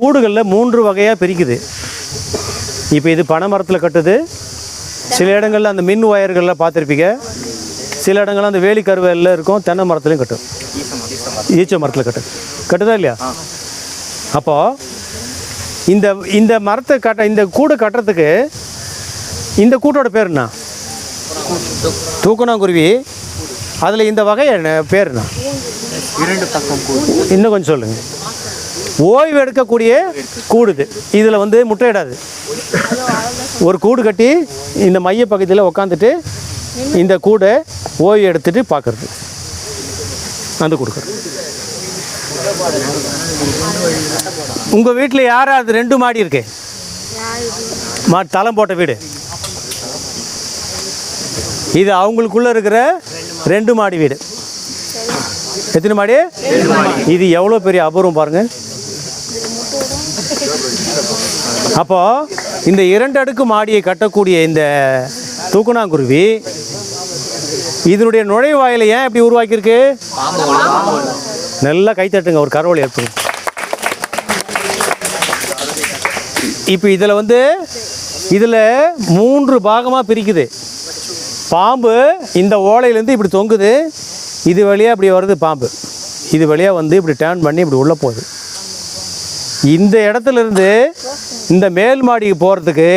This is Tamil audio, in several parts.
கூடுகளில் மூன்று வகையாக பிரிக்குது. இப்போ இது பனை மரத்தில் கட்டுது. சில இடங்களில் அந்த மின் ஒயர்களில் பார்த்துருப்பீங்க. சில இடங்கள்ல அந்த வேலி கருவேலில் இருக்கும் தென்னை மரத்துலையும் கட்டும். ஈச்ச மரத்தில் கட்டும் கட்டுதா இல்லையா? அப்போது இந்த இந்த மரத்தை கட்ட இந்த கூடு கட்டுறதுக்கு இந்த கூட்டோட பேர் என்ன? தூக்கணாங்குருவி. அதில் இந்த வகை என்ன? பேர் என்ன? இன்னும் கொஞ்சம் சொல்லுங்கள் ஓய்வு எடுக்கக்கூடிய கூடுது. இதில் வந்து முட்டையிடாது. ஒரு கூடு கட்டி இந்த மைய பகுதியில் உக்காந்துட்டு இந்த கூடை ஓய்வு எடுத்துட்டு பார்க்குறது வந்து கொடுக்குறது. உங்கள் வீட்டில் யார் அது ரெண்டு மாடி இருக்கு? மா தளம் போட்ட வீடு. இது அவங்களுக்குள்ள இருக்கிற ரெண்டு மாடி வீடு. எத்தனை மாடி? இது எவ்வளோ பெரிய அபூர்வம் பாருங்கள் அப்போ இந்த இரண்டு அடுக்கு மாடியை கட்டக்கூடிய இந்த தூக்குனாங்குருவி இதனுடைய நுழைவாயிலை ஏன் இப்படி உருவாக்கியிருக்கு? நல்லா கைத்தட்டுங்க ஒரு கரவொலி ஏற்படும் இப்போ இதில் வந்து இதில் மூன்று பாகமாக பிரிக்குது. பாம்பு இந்த ஓலையிலேருந்து இப்படி தொங்குது. இது வழியாக இப்படி வருது பாம்பு. இது வழியாக வந்து இப்படி டேர்ன் பண்ணி இப்படி உள்ளே போகுது. இந்த இடத்துல இருந்து இந்த மேல் மாடிக்கு போகிறதுக்கு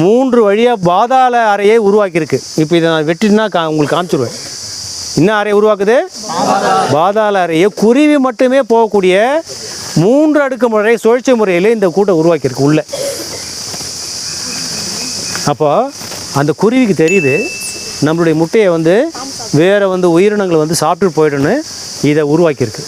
மூன்று வழியாக பாதாள அறையை உருவாக்கியிருக்கு. இப்போ இதை நான் வெட்டினா கா உங்களுக்கு காமிச்சிருவேன். என்ன அறையை உருவாக்குது? பாதாள அறையை குருவி மட்டுமே போகக்கூடிய மூன்று அடுக்கு முறை சுழற்சி முறையில் இந்த கூட்டை உருவாக்கியிருக்கு உள்ளே. அப்போ அந்த குருவிக்கு தெரியுது நம்மளுடைய முட்டையை வந்து வேறு வந்து உயிரினங்களை வந்து சாப்பிட்டு போயிடுன்னு இதை உருவாக்கியிருக்கு.